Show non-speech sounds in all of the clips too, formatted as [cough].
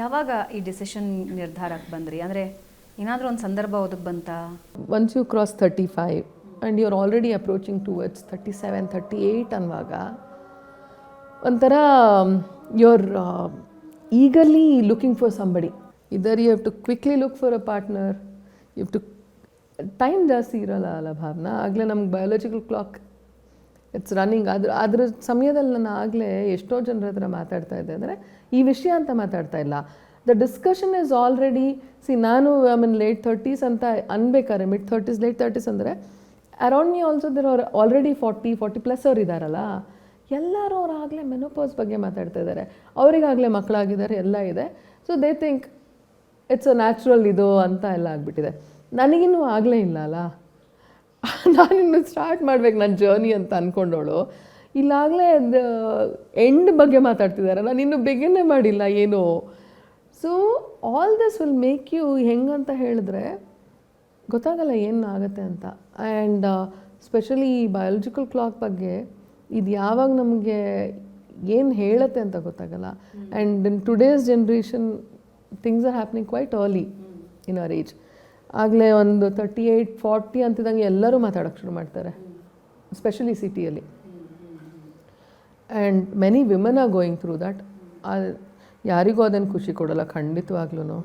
ಯಾವಾಗ ಈ ಡಿಸಿಷನ್ ನಿರ್ಧಾರಕ್ಕೆ ಬಂದ್ರಿ? ಅಂದರೆ ಏನಾದರೂ ಒಂದು ಸಂದರ್ಭ ಅದಕ್ಕೆ ಬಂತಾ? Once you cross thirty five and you are already approaching towards thirty seven thirty eight ಅನ್ನುವಾಗ, ಒಂಥರ you are eagerly looking for somebody either you have to quickly look for a partner you have to time ಜಾಸ್ತಿ ಇರೋಲ್ಲ ಅಲ್ಲ ಭಾವನಾ? ಆಗಲೇ ನಮ್ಗೆ biological clock it's running ಅದ್ರ ಅದ್ರ ಸಮಯದಲ್ಲಿ ನಾನು ಆಗಲೇ ಎಷ್ಟೋ ಜನರ ಹತ್ರ ಮಾತಾಡ್ತಾ ಇದ್ದೆ. ಅಂದರೆ ಈ ವಿಷಯ ಅಂತ ಮಾತಾಡ್ತಾ ಇಲ್ಲ. The discussion is already see ನಾನು ಐ ಮೀನ್ ಲೇಟ್ ಥರ್ಟೀಸ್ ಅಂತ ಅನ್ಬೇಕಾದ್ರೆ ಮಿಡ್ ಥರ್ಟೀಸ್ ಲೇಟ್ ಥರ್ಟೀಸ್ ಅಂದರೆ ಅರೌಂಡ್ ಮೀ ಆಲ್ಸೋ ದರ್ ಅವ್ರು ಆಲ್ರೆಡಿ ಫಾರ್ಟಿ ಫಾರ್ಟಿ ಪ್ಲಸ್ ಅವ್ರು ಇದ್ದಾರಲ್ಲ ಎಲ್ಲರೂ ಅವ್ರು ಆಗಲೇ ಮೆನೋಪೋಸ್ ಬಗ್ಗೆ ಮಾತಾಡ್ತಾ ಇದ್ದಾರೆ. ಅವರಿಗಾಗಲೇ ಮಕ್ಕಳಾಗಿದ್ದಾರೆ, ಎಲ್ಲ ಇದೆ. So they think it's a natural ಇದು ಅಂತ ಎಲ್ಲ ಆಗಿಬಿಟ್ಟಿದೆ. ನನಗಿನ್ನೂ ಆಗಲೇ ಇಲ್ಲ ಅಲ್ಲ. [laughs] ನಾನಿನ್ನು ಸ್ಟಾರ್ಟ್ ಮಾಡ್ಬೇಕು ನನ್ನ ಜರ್ನಿ ಅಂತ ಅಂದ್ಕೊಂಡವಳು ಇಲ್ಲಾಗಲೇ ಎಂಡ್ ಬಗ್ಗೆ ಮಾತಾಡ್ತಿದ್ದಾರೆ. ನಾನು ಇನ್ನೂ ಬಿಗಿನ್ನೇ ಮಾಡಿಲ್ಲ ಏನು? So all this will make you ಹೆಂಗಂತ ಹೇಳಿದ್ರೆ ಗೊತ್ತಾಗಲ್ಲ ಏನು ಆಗುತ್ತೆ ಅಂತ. ಆ್ಯಂಡ್ ಸ್ಪೆಷಲಿ ಬಯಾಲಜಿಕಲ್ ಕ್ಲಾಕ್ ಬಗ್ಗೆ ಇದು ಯಾವಾಗ ನಮಗೆ ಏನು ಹೇಳುತ್ತೆ ಅಂತ ಗೊತ್ತಾಗಲ್ಲ. And in today's generation things are happening quite early in our age ಆಗಲೇ ಒಂದು ತರ್ಟಿ ಏಯ್ಟ್ ಫಾರ್ಟಿ ಅಂತಿದ್ದಂಗೆ ಎಲ್ಲರೂ ಮಾತಾಡೋಕ್ಕೆ ಶುರು ಮಾಡ್ತಾರೆ. ಸ್ಪೆಷಲಿ ಸಿಟಿಯಲ್ಲಿ and many women are going through that ಯಾರಿಗೂ ಅದನ್ನು ಖುಷಿ ಕೊಡೋಲ್ಲ ಖಂಡಿತವಾಗ್ಲೂ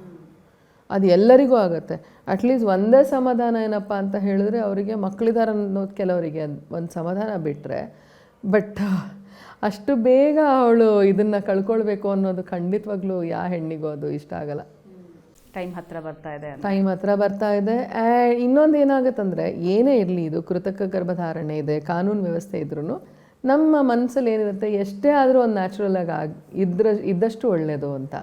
ಅದು ಎಲ್ಲರಿಗೂ ಆಗುತ್ತೆ. ಅಟ್ಲೀಸ್ಟ್ ಒಂದೇ ಸಮಾಧಾನ ಏನಪ್ಪ ಅಂತ ಹೇಳಿದ್ರೆ ಅವರಿಗೆ ಮಕ್ಕಳಿದ್ದಾರೆ ಅನ್ನೋದು ಕೆಲವರಿಗೆ ಒಂದು ಸಮಾಧಾನ ಬಿಟ್ಟರೆ ಬಟ್ ಅಷ್ಟು ಬೇಗ ಅವಳು ಇದನ್ನು ಕಳ್ಕೊಳ್ಬೇಕು ಅನ್ನೋದು ಖಂಡಿತವಾಗ್ಲೂ ಯಾವ ಹೆಣ್ಣಿಗೂ ಅದು ಇಷ್ಟ ಆಗಲ್ಲ. ಟೈಮ್ ಹತ್ರ ಬರ್ತಾ ಇದೆ ಟೈಮ್ ಹತ್ರ ಬರ್ತಾ ಇದೆ. ಆ್ಯಂಡ್ ಇನ್ನೊಂದು ಏನಾಗುತ್ತಂದರೆ, ಏನೇ ಇರಲಿ, ಇದು ಕೃತಕ ಗರ್ಭಧಾರಣೆ ಇದೆ, ಕಾನೂನು ವ್ಯವಸ್ಥೆ ಇದ್ರೂ ನಮ್ಮ ಮನಸ್ಸಲ್ಲಿ ಏನಿರುತ್ತೆ, ಎಷ್ಟೇ ಆದರೂ ಒಂದು ನ್ಯಾಚುರಲ್ ಆಗಿ ಆಗಿ ಇದ್ರ, ಇದ್ದಷ್ಟು ಒಳ್ಳೆಯದು ಅಂತ.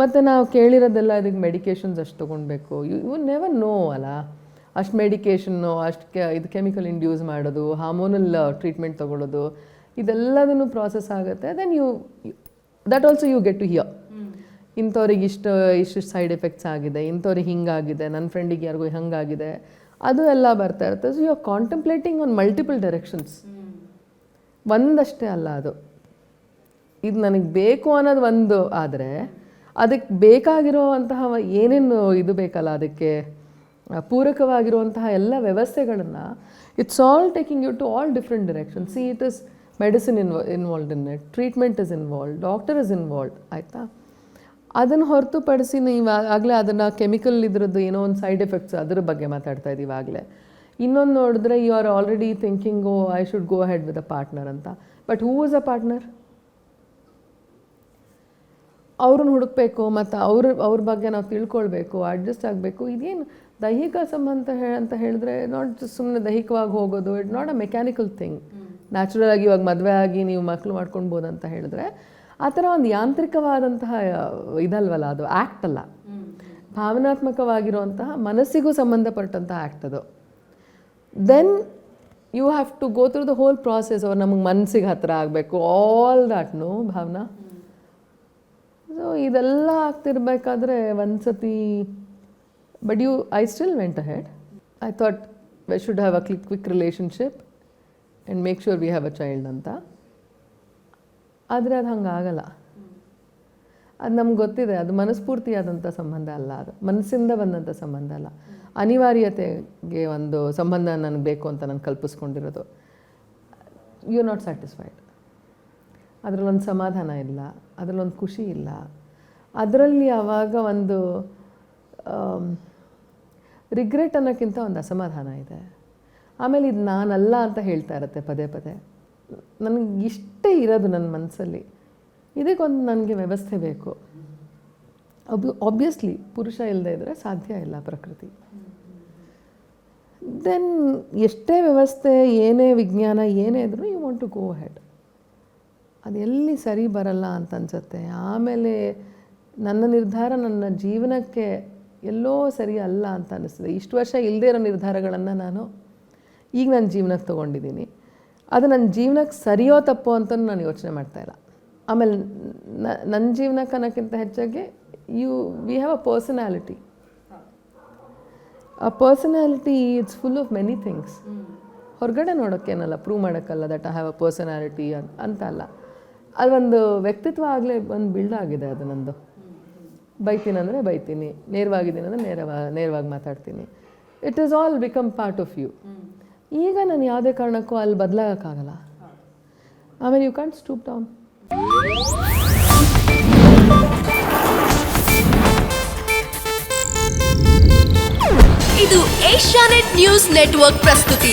ಮತ್ತು ನಾವು ಕೇಳಿರೋದೆಲ್ಲ ಇದಕ್ಕೆ ಮೆಡಿಕೇಶನ್ಸ್ ಅಷ್ಟು ತೊಗೊಳ್ಬೇಕು ಯು ನೆವರ್ ನೋ ಅಲ್ಲ. ಅಷ್ಟು ಮೆಡಿಕೇಷನ್ನು ಅಷ್ಟು ಕೆ, ಇದು ಕೆಮಿಕಲ್ ಇಂಡ್ಯೂಸ್ ಮಾಡೋದು ಹಾರ್ಮೋನಲ್ ಟ್ರೀಟ್ಮೆಂಟ್ ತೊಗೊಳ್ಳೋದು ಇದೆಲ್ಲದನ್ನು ಪ್ರಾಸೆಸ್ ಆಗುತ್ತೆ. Then you that also you get to hear ಇಂಥವ್ರಿಗೆ ಇಷ್ಟು ಇಷ್ಟಿಷ್ಟು ಸೈಡ್ ಎಫೆಕ್ಟ್ಸ್ ಆಗಿದೆ ಇಂಥವ್ರಿಗೆ ಹಿಂಗಾಗಿದೆ ನನ್ನ ಫ್ರೆಂಡಿಗೆ ಯಾರಿಗೂ ಹಂಗಾಗಿದೆ ಅದು ಎಲ್ಲ ಬರ್ತಾ ಇರುತ್ತೆ. So you are contemplating on multiple directions ಒಂದಷ್ಟೇ ಅಲ್ಲ ಅದು. ಇದು ನನಗೆ ಬೇಕು ಅನ್ನೋದು ಒಂದು ಆದರೆ ಅದಕ್ಕೆ ಬೇಕಾಗಿರುವಂತಹ ಏನೇನು ಇದು ಬೇಕಲ್ಲ ಅದಕ್ಕೆ ಪೂರಕವಾಗಿರುವಂತಹ ಎಲ್ಲ ವ್ಯವಸ್ಥೆಗಳನ್ನು it's all taking you to all different direction see it is medicine ಇನ್ವಾ involved in it treatment is involve doctor is involved ಆಯಿತಾ? ಅದನ್ನು ಹೊರತುಪಡಿಸಿ ನೀವು ಆಗಲೇ ಅದನ್ನು ಕೆಮಿಕಲ್ ಇದ್ರದ್ದು ಏನೋ ಒಂದು ಸೈಡ್ ಎಫೆಕ್ಟ್ಸ್ ಅದ್ರ ಬಗ್ಗೆ ಮಾತಾಡ್ತಾ ಇದ್ದೀವಿ ಆಗಲೇ. ಇನ್ನೊಂದು ನೋಡಿದ್ರೆ you are already thinking oh I should go ahead with a partner ಅಂತ. But who is a partner ಅವ್ರನ್ನ ಹುಡುಕ್ಬೇಕು ಮತ್ತು ಅವ್ರ ಅವ್ರ ಬಗ್ಗೆ ನಾವು ತಿಳ್ಕೊಳ್ಬೇಕು ಅಡ್ಜಸ್ಟ್ ಆಗಬೇಕು. ಇದೇನು ದೈಹಿಕ ಸಂಬಂಧ ಹೇ ಅಂತ ಹೇಳಿದ್ರೆ ನಾಟ್ ಸುಮ್ಮನೆ ದೈಹಿಕವಾಗಿ ಹೋಗೋದು it not a mechanical thing natural ಆಗಿ ಇವಾಗ ಮದುವೆ ಆಗಿ ನೀವು ಮಕ್ಕಳು ಮಾಡ್ಕೊಳ್ಬೋದು ಅಂತ ಹೇಳಿದ್ರೆ ಆ ಥರ ಒಂದು ಯಾಂತ್ರಿಕವಾದಂತಹ ಇದಲ್ವಲ್ಲ ಅದು ಆ್ಯಕ್ಟ್ ಅಲ್ಲ. ಭಾವನಾತ್ಮಕವಾಗಿರುವಂತಹ ಮನಸ್ಸಿಗೂ ಸಂಬಂಧಪಟ್ಟಂತಹ ಆ್ಯಕ್ಟ್ ಅದು. Then you have to go through the whole process ಅವ್ರು ನಮಗೆ ಮನಸ್ಸಿಗೆ ಹತ್ತಿರ ಆಗಬೇಕು all that no Bhavana? So ಇದೆಲ್ಲ ಆಗ್ತಿರ್ಬೇಕಾದ್ರೆ ಒಂದು ಸತಿ but you I still went ahead I thought we should have a click quick relationship and make sure we have a child ಅಂತ. ಆದರೆ ಅದು ಹಂಗೆ ಆಗಲ್ಲ ಅದು ನಮ್ಗೆ ಗೊತ್ತಿದೆ, ಅದು ಮನಸ್ಫೂರ್ತಿಯಾದಂಥ ಸಂಬಂಧ ಅಲ್ಲ ಅದು. ಮನಸ್ಸಿಂದ ಬಂದಂಥ ಸಂಬಂಧ ಅಲ್ಲ. ಅನಿವಾರ್ಯತೆಗೆ ಒಂದು ಸಂಬಂಧ ನನಗೆ ಬೇಕು ಅಂತ ನಾನು ಕಲ್ಪಿಸ್ಕೊಂಡಿರೋದು. ಯು ನಾಟ್ ಸ್ಯಾಟಿಸ್ಫೈಡ್ ಅದರಲ್ಲೊಂದು ಸಮಾಧಾನ ಇಲ್ಲ ಅದರಲ್ಲೊಂದು ಖುಷಿ ಇಲ್ಲ. ಅದರಲ್ಲಿ ಯಾವಾಗ ಒಂದು ರಿಗ್ರೆಟ್ ಅನ್ನೋಕ್ಕಿಂತ ಒಂದು ಅಸಮಾಧಾನ ಇದೆ. ಆಮೇಲೆ ಇದು ನಾನಲ್ಲ ಅಂತ ಹೇಳ್ತಾ ಇರುತ್ತೆ ಪದೇ ಪದೇ. ನನಗೆ ಇಷ್ಟೇ ಇರೋದು ನನ್ನ ಮನಸ್ಸಲ್ಲಿ. ಇದಕ್ಕೊಂದು ನನಗೆ ವ್ಯವಸ್ಥೆ ಬೇಕು. ಅಬ್ ಆಬ್ವಿಯಸ್ಲಿ ಪುರುಷ ಇಲ್ಲದೆ ಇದ್ದರೆ ಸಾಧ್ಯ ಇಲ್ಲ ಪ್ರಕೃತಿ. ದೆನ್ ಎಷ್ಟೇ ವ್ಯವಸ್ಥೆ, ಏನೇ ವಿಜ್ಞಾನ, ಏನೇ ಇದ್ರೂ you want to go ahead ಅದು ಎಲ್ಲಿ ಸರಿ ಬರಲ್ಲ ಅಂತ ಅನ್ಸುತ್ತೆ. ಆಮೇಲೆ ನನ್ನ ನಿರ್ಧಾರ ನನ್ನ ಜೀವನಕ್ಕೆ ಎಲ್ಲೋ ಸರಿ ಅಲ್ಲ ಅಂತ ಅನ್ನಿಸ್ತದೆ ಇಷ್ಟು ವರ್ಷ ಇಲ್ಲದೇ ಇರೋ ನಿರ್ಧಾರಗಳನ್ನು ನಾನು ಈಗ ನನ್ನ ಜೀವನಕ್ಕೆ ತೊಗೊಂಡಿದ್ದೀನಿ. ಅದು ನನ್ನ ಜೀವನಕ್ಕೆ ಸರಿಯೋ ತಪ್ಪೋ ಅಂತ ನಾನು ಯೋಚನೆ ಮಾಡ್ತಾ ಇಲ್ಲ. ಆಮೇಲೆ ನನ್ನ ಜೀವನಕ್ಕೆ ಅನ್ನೋಕ್ಕಿಂತ ಹೆಚ್ಚಾಗಿ you we have a personality ಆ personality it's full of many things ಹೊರಗಡೆ ನೋಡೋಕ್ಕೇನಲ್ಲ prove ಮಾಡೋಕ್ಕಲ್ಲ that I have a personality ಅಂತ ಅಲ್ಲ. ಅದೊಂದು ವ್ಯಕ್ತಿತ್ವ ಆಗಲೇ ಒಂದು ಬಿಲ್ಡ್ ಆಗಿದೆ ಅದು ನಂದು. ಬೈತೀನಿ ಅಂದರೆ ಬೈತೀನಿ ನೇರವಾಗಿದ್ದೀನಿ ಅಂದರೆ ನೇರವ ನೇರವಾಗಿ ಮಾತಾಡ್ತೀನಿ. It is all become part of you ಈಗ ನಾನು ಯಾವುದೇ ಕಾರಣಕ್ಕೂ ಅಲ್ಲಿ ಬದಲಾಗೋಕ್ಕಾಗಲ್ಲ. ಆಮೇಲೆ ಯು ಕ್ಯಾಂಟ್ ಸ್ಟೂಪ್ ಡೌನ್ ಇದು ಏಷ್ಯಾನೆಟ್ ನ್ಯೂಸ್ ನೆಟ್ವರ್ಕ್ ಪ್ರಸ್ತುತಿ.